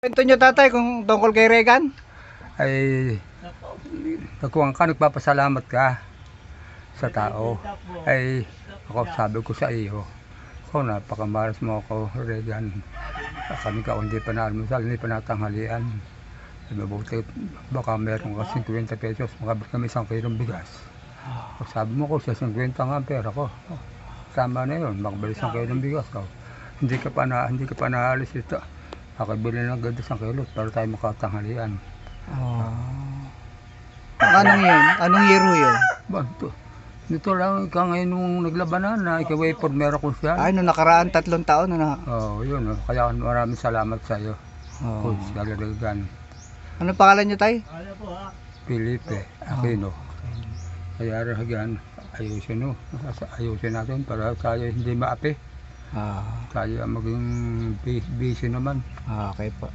Kwento nyo tatay kung tungkol kay Regan? ay nagkuhan ka, nagpapasalamat ka sa tao. Ay ako sabi ko sa iyo, ako napakamaras mo ako, Regan. Kami ka hindi pa naalmusal, hindi pa natanghalian. Mabuti, baka meron ka 50 pesos, makabit kami isang kilong bigas. O, sabi mo ko, sa 50 nga pera ko. Tama na yun, makabili isang kilong bigas ko. Hindi ka pa na, hindi ka pa naalis ito. Makabili ng ganda isang kilo para tayo makatanghalian. Oh. Anong yun? Anong year ho yun? Ba, ito, dito lang ka ngayon nung naglabanan na ikaw ay formera ko siya. Ay, nung nakaraan tatlong taon na. Oo, oh, yun. oh. Kaya maraming salamat sa iyo. Oh. Coach Galarigan, Ano pangalan nyo tay? Felipe, Aquino. Kaya rahagan, ayusin no. Ayusin natin para tayo hindi maapi. Ah, Tayo ang maging bu- busy naman. ah, okay po.